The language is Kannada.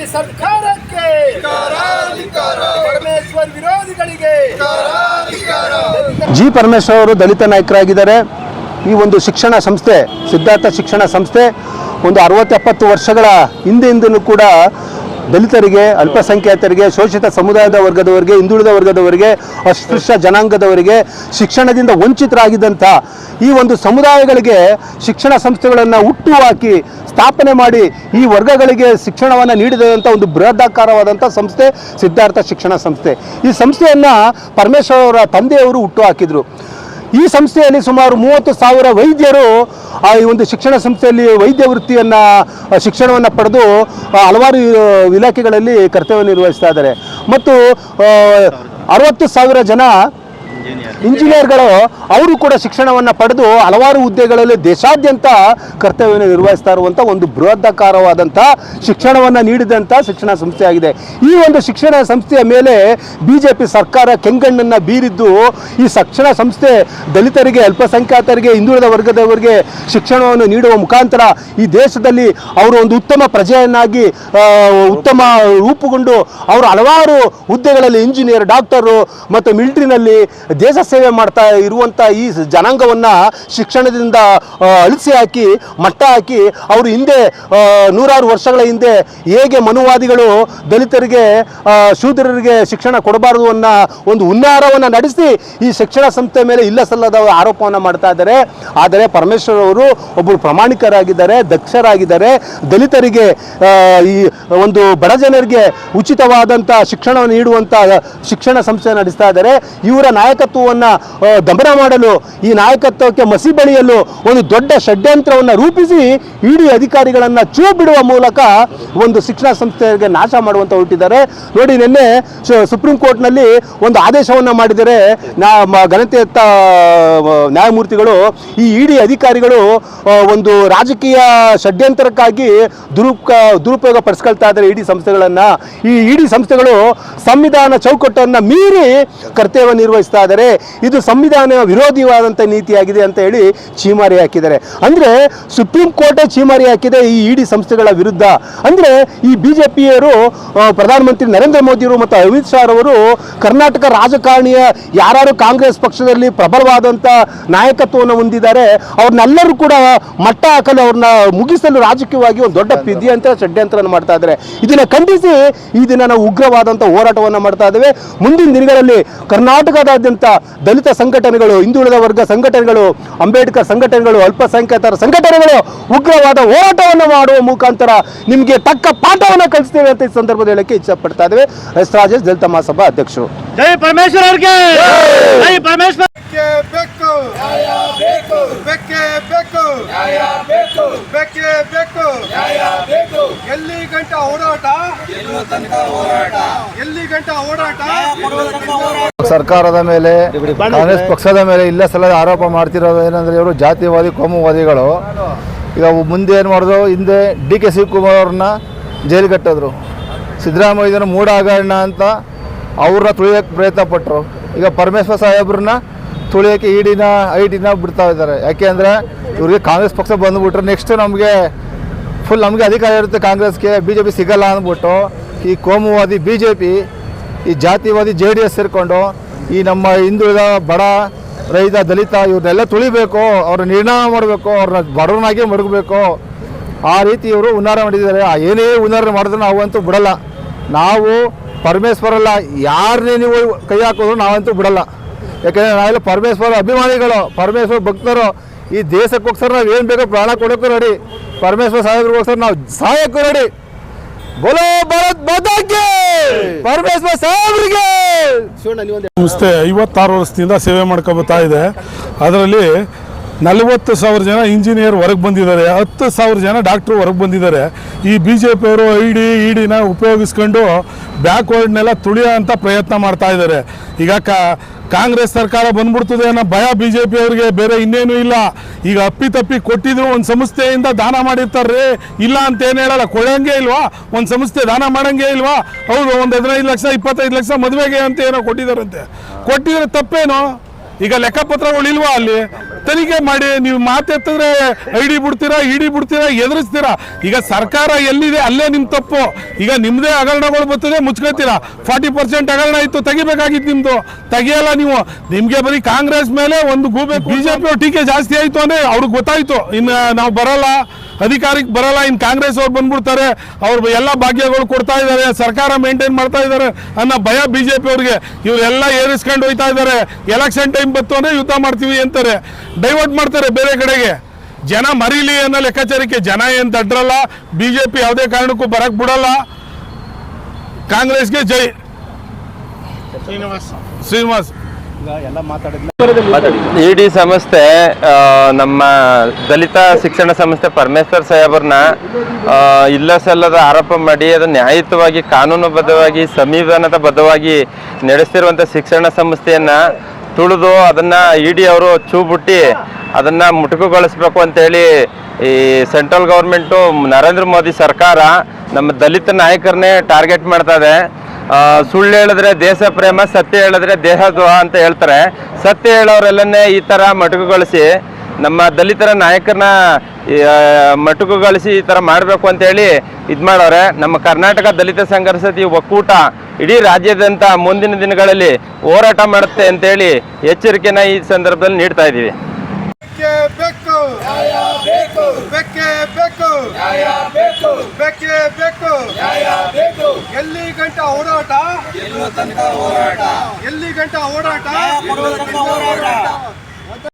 ಬಿಜೆಪಿ ಸರ್ಕಾರಕ್ಕೆ. ಪರಮೇಶ್ವರ್ ವಿರೋಧಿಗಳಿಗೆ. ಜಿ ಪರಮೇಶ್ವರ್ ಅವರು ದಲಿತ ನಾಯಕರಾಗಿದ್ದಾರೆ. ಈ ಒಂದು ಶಿಕ್ಷಣ ಸಂಸ್ಥೆ, ಸಿದ್ಧಾರ್ಥ ಶಿಕ್ಷಣ ಸಂಸ್ಥೆ, ಒಂದು ಅರವತ್ತು ಎಪ್ಪತ್ತು ವರ್ಷಗಳ ಹಿಂದೆಯಿಂದಲೂ ಕೂಡ ದಲಿತರಿಗೆ, ಅಲ್ಪಸಂಖ್ಯಾತರಿಗೆ, ಶೋಷಿತ ಸಮುದಾಯದ ವರ್ಗದವರಿಗೆ, ಹಿಂದುಳಿದ ವರ್ಗದವರಿಗೆ, ಅಸ್ಪೃಶ್ಯ ಜನಾಂಗದವರಿಗೆ ಶಿಕ್ಷಣದಿಂದ ವಂಚಿತರಾಗಿದ್ದಂಥ ಈ ಒಂದು ಸಮುದಾಯಗಳಿಗೆ ಶಿಕ್ಷಣ ಸಂಸ್ಥೆಗಳನ್ನು ಹುಟ್ಟು ಹಾಕಿ ಸ್ಥಾಪನೆ ಮಾಡಿ ಈ ವರ್ಗಗಳಿಗೆ ಶಿಕ್ಷಣವನ್ನು ನೀಡಿದಂಥ ಒಂದು ಬೃಹದಾಕಾರವಾದಂಥ ಸಂಸ್ಥೆ ಸಿದ್ಧಾರ್ಥ ಶಿಕ್ಷಣ ಸಂಸ್ಥೆ. ಈ ಸಂಸ್ಥೆಯನ್ನು ಪರಮೇಶ್ವರ್ ಅವರ ತಂದೆಯವರು ಹುಟ್ಟು ಹಾಕಿದರು. ಈ ಸಂಸ್ಥೆಯಲ್ಲಿ ಸುಮಾರು ಮೂವತ್ತು ಸಾವಿರ ವೈದ್ಯರು, ಆ, ಈ ಒಂದು ಶಿಕ್ಷಣ ಸಂಸ್ಥೆಯಲ್ಲಿ ವೈದ್ಯ ವೃತ್ತಿಯನ್ನು ಶಿಕ್ಷಣವನ್ನು ಪಡೆದು ಹಲವಾರು ಇಲಾಖೆಗಳಲ್ಲಿ ಕರ್ತವ್ಯ ನಿರ್ವಹಿಸ್ತಾ ಇದ್ದಾರೆ. ಮತ್ತು ಅರವತ್ತು ಸಾವಿರ ಜನ ಇಂಜಿನಿಯರ್ಗಳು, ಅವರು ಕೂಡ ಶಿಕ್ಷಣವನ್ನು ಪಡೆದು ಹಲವಾರು ಹುದ್ದೆಗಳಲ್ಲಿ ದೇಶಾದ್ಯಂತ ಕರ್ತವ್ಯವನ್ನು ನಿರ್ವಹಿಸ್ತಾ ಇರುವಂಥ ಒಂದು ಬೃಹದಕಾರವಾದಂಥ ಶಿಕ್ಷಣವನ್ನು ನೀಡಿದಂಥ ಶಿಕ್ಷಣ ಸಂಸ್ಥೆಯಾಗಿದೆ. ಈ ಒಂದು ಶಿಕ್ಷಣ ಸಂಸ್ಥೆಯ ಮೇಲೆ ಬಿ ಜೆ ಸರ್ಕಾರ ಕೆಂಗಣ್ಣನ್ನು ಬೀರಿದ್ದು, ಈ ಶಿಕ್ಷಣ ಸಂಸ್ಥೆ ದಲಿತರಿಗೆ, ಅಲ್ಪಸಂಖ್ಯಾತರಿಗೆ, ಹಿಂದುಳಿದ ವರ್ಗದವರಿಗೆ ಶಿಕ್ಷಣವನ್ನು ನೀಡುವ ಮುಖಾಂತರ ಈ ದೇಶದಲ್ಲಿ ಅವರು ಒಂದು ಉತ್ತಮ ಪ್ರಜೆಯನ್ನಾಗಿ ಉತ್ತಮ ರೂಪುಗೊಂಡು ಅವರು ಹಲವಾರು ಹುದ್ದೆಗಳಲ್ಲಿ ಇಂಜಿನಿಯರ್, ಡಾಕ್ಟರು ಮತ್ತು ಮಿಲಿಟರಿನಲ್ಲಿ ದೇಶ ಸೇವೆ ಮಾಡ್ತಾ ಇರುವಂಥ ಈ ಜನಾಂಗವನ್ನು ಶಿಕ್ಷಣದಿಂದ ಅಳಿಸಿ ಹಾಕಿ, ಮಟ್ಟ ಹಾಕಿ ಅವರು ಹಿಂದೆ ನೂರಾರು ವರ್ಷಗಳ ಹಿಂದೆ ಹೇಗೆ ಮನುವಾದಿಗಳು ದಲಿತರಿಗೆ ಶೂದ್ರರಿಗೆ ಶಿಕ್ಷಣ ಕೊಡಬಾರದು ಅನ್ನೋ ಒಂದು ಹುನ್ನಾರವನ್ನು ನಡೆಸಿ ಈ ಶಿಕ್ಷಣ ಸಂಸ್ಥೆ ಮೇಲೆ ಇಲ್ಲ ಸಲ್ಲದ ಆರೋಪವನ್ನು ಮಾಡ್ತಾ ಇದ್ದಾರೆ. ಆದರೆ ಪರಮೇಶ್ವರ್ ಅವರು ಒಬ್ಬರು ಪ್ರಾಮಾಣಿಕರಾಗಿದ್ದಾರೆ, ದಕ್ಷರಾಗಿದ್ದಾರೆ. ದಲಿತರಿಗೆ ಈ ಒಂದು ಬಡ ಜನರಿಗೆ ಉಚಿತವಾದಂಥ ಶಿಕ್ಷಣವನ್ನು ನೀಡುವಂಥ ಶಿಕ್ಷಣ ಸಂಸ್ಥೆ ನಡೆಸ್ತಾ ಇದ್ದಾರೆ. ಇವರ ನಾಯಕತ್ವವನ್ನು ದಮನ ಮಾಡಲು, ಈ ನಾಯಕತ್ವಕ್ಕೆ ಮಸಿ ಬಳಿಯಲು ಒಂದು ದೊಡ್ಡ ಷಡ್ಯಂತ್ರವನ್ನು ರೂಪಿಸಿ ಇಡಿ ಅಧಿಕಾರಿಗಳನ್ನು ಚೂ ಬಿಡುವ ಮೂಲಕ ಒಂದು ಶಿಕ್ಷಣ ಸಂಸ್ಥೆಗೆ ನಾಶ ಮಾಡುವಂತ ಹೊರಟಿದ್ದಾರೆ ನೋಡಿ, ನಿನ್ನೆ ಸುಪ್ರೀಂ ಕೋರ್ಟ್ನಲ್ಲಿ ಒಂದು ಆದೇಶವನ್ನು ಮಾಡಿದರೆ ಘನತೆಯತ್ತ ನ್ಯಾಯಮೂರ್ತಿಗಳು, ಈ ಇಡಿ ಅಧಿಕಾರಿಗಳು ಒಂದು ರಾಜಕೀಯ ಷಡ್ಯಂತ್ರಕ್ಕಾಗಿ ದುರುಪ, ದುರುಪಯೋಗ ಪಡಿಸ್ಕೊಳ್ತಾ ಇದ್ದಾರೆ ಇಡಿ ಸಂಸ್ಥೆಗಳನ್ನು. ಈ ಇಡಿ ಸಂಸ್ಥೆಗಳು ಸಂವಿಧಾನ ಚೌಕಟ್ಟನ್ನು ಮೀರಿ ಕರ್ತವ್ಯ ನಿರ್ವಹಿಸ್ತಾ ಇದ್ದಾರೆ. ಇದು ಸಂವಿಧಾನ ವಿರೋಧಿವಾದಂಥ ನೀತಿಯಾಗಿದೆ ಅಂತ ಹೇಳಿ ಚೀಮಾರಿ ಹಾಕಿದ್ದಾರೆ. ಅಂದರೆ ಸುಪ್ರೀಂ ಕೋರ್ಟೇ ಚೀಮಾರಿ ಹಾಕಿದೆ ಈ ಇಡಿ ಸಂಸ್ಥೆಗಳ ವಿರುದ್ಧ. ಅಂದರೆ ಈ ಬಿ ಜೆ ಪ್ರಧಾನಮಂತ್ರಿ ನರೇಂದ್ರ ಮೋದಿಯವರು ಮತ್ತು ಅಮಿತ್ ಶಾ ಅವರು ಕರ್ನಾಟಕ ರಾಜಕಾರಣಿಯ ಯಾರು ಕಾಂಗ್ರೆಸ್ ಪಕ್ಷದಲ್ಲಿ ಪ್ರಬಲವಾದಂಥ ನಾಯಕತ್ವವನ್ನು ಹೊಂದಿದ್ದಾರೆ. ಅವ್ರನ್ನೆಲ್ಲರೂ ಕೂಡ ಮಟ್ಟ ಹಾಕಲು ಅವ್ರನ್ನ ಮುಗಿಸಲು ರಾಜಕೀಯವಾಗಿ ಒಂದು ದೊಡ್ಡ ಪಿದ್ಯಂತರ ಷಡ್ಯಂತ್ರ ಮಾಡ್ತಾ ಇದ್ದಾರೆ. ಇದನ್ನು ಖಂಡಿಸಿ ಈ ದಿನ ನಾವು ಉಗ್ರವಾದಂಥ ಹೋರಾಟವನ್ನು ಮಾಡ್ತಾ ಇದ್ದೇವೆ. ಮುಂದಿನ ದಿನಗಳಲ್ಲಿ ಕರ್ನಾಟಕದಾದ್ಯಂತ ದಲಿತ ಸಂಘಟನೆಗಳು ಹಿಂದುಳಿದ ವರ್ಗ ಸಂಘಟನೆಗಳು ಅಂಬೇಡ್ಕರ್ ಸಂಘಟನೆಗಳು ಅಲ್ಪಸಂಖ್ಯಾತರ ಸಂಘಟನೆಗಳು ಉಗ್ರವಾದ ಹೋರಾಟವನ್ನು ಮಾಡುವ ಮುಖಾಂತರ ನಿಮಗೆ ತಕ್ಕ ಪಾಠವನ್ನು ಕಲಿಸ್ತೇವೆ ಅಂತ ಈ ಸಂದರ್ಭದಲ್ಲಿ ಹೇಳಕ್ಕೆ ಇಚ್ಛಪಡ್ತಾ ಇದ್ದೇವೆ. ಎಸ್ ರಾಜೇಶ್ ದಲಿತ ಮಹಾಸಭಾ ಅಧ್ಯಕ್ಷರು. ಜೈ ಪರಮೇಶ್ವರ್ ಅವರಿಗೆ! ಜೈ! ಪರಮೇಶ್ವರ್! ಬೇಕು! ಬೇಕೇ! ಬೇಕು! ಬೇಕೇ! ಬೇಕು! ಎಲ್ಲಿ ಗಂಟ ಹೋರಾಟ ಎಲ್ಲಿ ಗಂಟ ಹೋರಾಟ? ಸರ್ಕಾರದ ಮೇಲೆ ಕಾಂಗ್ರೆಸ್ ಪಕ್ಷದ ಮೇಲೆ ಇಲ್ಲ ಸಲ ಆರೋಪ ಮಾಡ್ತಿರೋದು ಏನಂದ್ರೆ ಇವರು ಜಾತಿವಾದಿ ಕೋಮುವಾದಿಗಳು. ಈಗ ಮುಂದೆ ಏನು ಮಾಡಿದ್ರು? ಹಿಂದೆ ಡಿ ಕೆ ಶಿವಕುಮಾರ್ ಅವ್ರನ್ನ ಜೈಲು ಕಟ್ಟಿದ್ರು. ಸಿದ್ದರಾಮಯ್ಯನ ಮೂಡ ಹಗರಣ ಅಂತ ಅವ್ರನ್ನ ತುಳಿಯೋಕ್ಕೆ ಪ್ರಯತ್ನ ಪಟ್ಟರು ಈಗ ಪರಮೇಶ್ವರ್ ಸಾಹೇಬ್ರನ್ನ ತುಳಿಯೋಕ್ಕೆ ಇಡಿನ ಐ ಟಿನ ಬಿಡ್ತಾ ಇದ್ದಾರೆ. ಯಾಕೆ ಅಂದರೆ ಇವ್ರಿಗೆ ಕಾಂಗ್ರೆಸ್ ಪಕ್ಷ ಬಂದುಬಿಟ್ರೆ ನೆಕ್ಸ್ಟ್ ನಮಗೆ ಫುಲ್ ನಮಗೆ ಅಧಿಕಾರ ಇರುತ್ತೆ ಕಾಂಗ್ರೆಸ್ಗೆ ಬಿ ಜೆ ಪಿ ಸಿಗಲ್ಲ ಅಂದ್ಬಿಟ್ಟು ಈ ಕೋಮುವಾದಿ ಬಿ ಜೆ ಪಿ ಈ ಜಾತಿವಾದಿ ಜೆ ಡಿ ಎಸ್ ಸೇರಿಕೊಂಡು ಈ ನಮ್ಮ ಹಿಂದುಳಿದ ಬಡ ರೈತ ದಲಿತ ಇವ್ರನ್ನೆಲ್ಲ ತುಳಿಬೇಕು ಅವ್ರ ನಿರ್ಣಯ ಮಾಡಬೇಕು, ಅವ್ರನ್ನ ಬಡವನಾಗಿ ಮಡಗಬೇಕು. ಆ ರೀತಿ ಇವರು ಉನ್ನಾರ ಮಾಡಿದ್ದಾರೆ. ಏನೇ ಉನ್ನಾರ ಮಾಡಿದ್ರು ನಾವಂತೂ ಬಿಡಲ್ಲ. ನಾವು ಪರಮೇಶ್ವರಲ್ಲ ಯಾರನ್ನೇ ನೀವು ಕೈ ಹಾಕಿದ್ರು ನಾವಂತೂ ಬಿಡಲ್ಲ. ಯಾಕೆಂದರೆ ನಾವೆಲ್ಲ ಪರಮೇಶ್ವರ ಅಭಿಮಾನಿಗಳು, ಪರಮೇಶ್ವರ ಭಕ್ತರು. ಈ ದೇಶಕ್ಕೋಸ್ಕರ ನಾವು ಏನು ಬೇಕೋ ಪ್ರಾಣ ಕೊಡೋಕ್ಕೂ ರೆಡಿ ಪರಮೇಶ್ವರ ಸಾಹೇಬ್ರಿಗೋಸ್ಕರ ನಾವು ಸಹಾಯಕ್ಕೂ ರೆಡಿ ಬೋಲೋ ಭಾರತ್ ಮಾತಾಕ್ಕೆ! ಪರಮೇಶ್ವರ ಸಾಹೇಬ್ರಿಗೆ! ಸಂಸ್ಥೆ ಐವತ್ತಾರು ವರ್ಷದಿಂದ ಸೇವೆ ಮಾಡ್ಕೊಬತ್ತಾ ಇದೆ. ಅದರಲ್ಲಿ ನಲವತ್ತು ಸಾವಿರ ಜನ ಇಂಜಿನಿಯರ್ ಹೊರಗೆ ಬಂದಿದ್ದಾರೆ. ಹತ್ತು ಸಾವಿರ ಜನ ಡಾಕ್ಟ್ರು ಹೊರಗೆ ಬಂದಿದ್ದಾರೆ. ಈ ಬಿ ಜೆ ಪಿಯವರು ಐ ಡಿ ಇ ಡಿನ ಉಪಯೋಗಿಸ್ಕೊಂಡು ಬ್ಯಾಕ್ವರ್ಡ್ನೆಲ್ಲ ತುಳಿಯೋ ಅಂತ ಪ್ರಯತ್ನ ಮಾಡ್ತಾ ಇದ್ದಾರೆ. ಈಗ ಕಾಂಗ್ರೆಸ್ ಸರ್ಕಾರ ಬಂದ್ಬಿಡ್ತದೆ ಅನ್ನೋ ಭಯ ಬಿ ಜೆ ಪಿಯವ್ರಿಗೆ ಬೇರೆ ಇನ್ನೇನು ಇಲ್ಲ. ಈಗ ಅಪ್ಪಿ ತಪ್ಪಿ ಕೊಟ್ಟಿದ್ರು, ಒಂದು ಸಂಸ್ಥೆಯಿಂದ ದಾನ ಮಾಡಿರ್ತಾರೆ ಇಲ್ಲ ಅಂತ ಏನು ಹೇಳಲ್ಲ, ಕೊಡೋಂಗೆ ಇಲ್ವಾ? ಒಂದು ಸಂಸ್ಥೆ ದಾನ ಮಾಡೋಂಗೆ ಇಲ್ವಾ? ಹೌದು, ಒಂದು ಹದಿನೈದು ಲಕ್ಷ, ಇಪ್ಪತ್ತೈದು ಲಕ್ಷ ಮದುವೆಗೆ ಅಂತ ಏನೋ ಕೊಟ್ಟಿದ್ದಾರಂತೆ. ಕೊಟ್ಟಿದ್ರೆ ತಪ್ಪೇನು? ಈಗ ಲೆಕ್ಕಪತ್ರಗಳು ಇಲ್ವಾ ಅಲ್ಲಿ? ತನಿಖೆ ಮಾಡಿ ನೀವು ಮಾತೆತ್ತಿದ್ರೆ ಐಡಿ ಬಿಡ್ತೀರಾ ಇಡಿ ಬಿಡ್ತೀರಾ ಎದುರಿಸ್ತೀರಾ? ಈಗ ಸರ್ಕಾರ ಎಲ್ಲಿದೆ ಅಲ್ಲೇ ನಿಮ್ ತಪ್ಪು. ಈಗ ನಿಮ್ದೇ ಹಗರಣಗಳು ಬರ್ತದೆ ಮುಚ್ಕೋತೀರಾ ಫಾರ್ಟಿ ಪರ್ಸೆಂಟ್ ಹಗರಣ ಇತ್ತು ತೆಗಿಬೇಕಾಗಿತ್ತು ನಿಮ್ದು. ತೆಗಿಯಲ್ಲ ನೀವು. ನಿಮ್ಗೆ ಬರೀ ಕಾಂಗ್ರೆಸ್ ಮೇಲೆ ಒಂದು ಗೂಬೆ ಬಿಜೆಪಿ ಟೀಕೆ ಜಾಸ್ತಿ ಆಯ್ತು ಅಂದ್ರೆ ಅವ್ರಿಗೆ ಗೊತ್ತಾಯ್ತು. ಇನ್ನು ನಾವು ಬರಲ್ಲ. ಅಧಿಕಾರಕ್ಕೆ ಬರಲ್ಲ ಇನ್ನು ಕಾಂಗ್ರೆಸ್ ಅವ್ರು ಬಂದ್ಬಿಡ್ತಾರೆ ಅವ್ರು ಎಲ್ಲ ಭಾಗ್ಯಗಳು ಕೊಡ್ತಾ ಇದ್ದಾರೆ ಸರ್ಕಾರ ಮೇಂಟೈನ್ ಮಾಡ್ತಾ ಇದ್ದಾರೆ ಅನ್ನೋ ಭಯ ಬಿಜೆಪಿ ಅವ್ರಿಗೆ. ಇವರೆಲ್ಲ ಏರಿಸ್ಕೊಂಡು ಹೋಯ್ತಾ ಇದ್ದಾರೆ. ಎಲೆಕ್ಷನ್ ಟೈಮ್ ಬತ್ತು ಅಂದ್ರೆ ಯುದ್ಧ ಮಾಡ್ತೀವಿ ಅಂತಾರೆ. ಡೈವರ್ಟ್ ಮಾಡ್ತಾರೆ ಬೇರೆ ಕಡೆಗೆ. ಜನ ಮರೀಲಿ ಅನ್ನೋ ಲೆಕ್ಕಾಚಾರಕ್ಕೆ ಜನ ಏನ್ ತಡ್ರಲ್ಲ ಬಿಜೆಪಿ ಯಾವುದೇ ಕಾರಣಕ್ಕೂ ಬರಕ್ಕೆ ಬಿಡಲ್ಲ. ಕಾಂಗ್ರೆಸ್ಗೆ ಜೈ. ಶ್ರೀನಿವಾಸ್. ಇಡಿ ಸಂಸ್ಥೆ ಆ, ನಮ್ಮ ದಲಿತ ಶಿಕ್ಷಣ ಸಂಸ್ಥೆ ಪರಮೇಶ್ವರ್ ಸಾಹೇಬ್ರನ್ನ ಇಲ್ಲ ಸಲ್ಲದ ಆರೋಪ ಮಾಡಿ ಅದು ನ್ಯಾಯಯುತವಾಗಿ ಕಾನೂನುಬದ್ಧವಾಗಿ ಸಂವಿಧಾನದ ಬದ್ಧವಾಗಿ ನಡೆಸ್ತಿರುವಂಥ ಶಿಕ್ಷಣ ಸಂಸ್ಥೆಯನ್ನ ತುಳಿದು ಅದನ್ನ ಇಡಿ ಅವರು ಚೂಬುಟ್ಟಿ ಅದನ್ನ ಮುಟುಕುಗೊಳಿಸ್ಬೇಕು ಅಂತೇಳಿ ಈ ಸೆಂಟ್ರಲ್ ಗೌರ್ಮೆಂಟು ನರೇಂದ್ರ ಮೋದಿ ಸರ್ಕಾರ ನಮ್ಮ ದಲಿತ ನಾಯಕರನ್ನೇ ಟಾರ್ಗೆಟ್ ಮಾಡ್ತಾ ಇದೆ. ಸುಳ್ಳು ಹೇಳಿದ್ರೆ ದೇಶ ಪ್ರೇಮ, ಸತ್ಯ ಹೇಳಿದ್ರೆ ದೇಹದ್ರೋಹ ಅಂತ ಹೇಳ್ತಾರೆ. ಸತ್ಯ ಹೇಳೋರೆಲ್ಲನ್ನೇ ಈ ಥರ ಮಟುಕುಗೊಳಿಸಿ ನಮ್ಮ ದಲಿತರ ನಾಯಕರನ್ನ ಮಟುಕುಗೊಳಿಸಿ ಈ ಥರ ಮಾಡಬೇಕು ಅಂತೇಳಿ ಇದು ಮಾಡೋರೆ. ನಮ್ಮ ಕರ್ನಾಟಕ ದಲಿತ ಸಂಘರ್ಷದ ಈ ಒಕ್ಕೂಟ ಇಡೀ ರಾಜ್ಯಾದ್ಯಂತ ಮುಂದಿನ ದಿನಗಳಲ್ಲಿ ಹೋರಾಟ ಮಾಡುತ್ತೆ ಅಂತೇಳಿ ಎಚ್ಚರಿಕೆನ ಈ ಸಂದರ್ಭದಲ್ಲಿ ನೀಡ್ತಾ ಇದ್ದೀವಿ. ಬೇಕೇ ಬೇಕು ಬೇಕೇ ಬೇಕು ಬೇಕೇ ಬೇಕು ಎಲ್ಲಿ ಗಂಟ ಓಡಾಟ ಎಲ್ಲಿ ಗಂಟ ಹೋರಾಟ?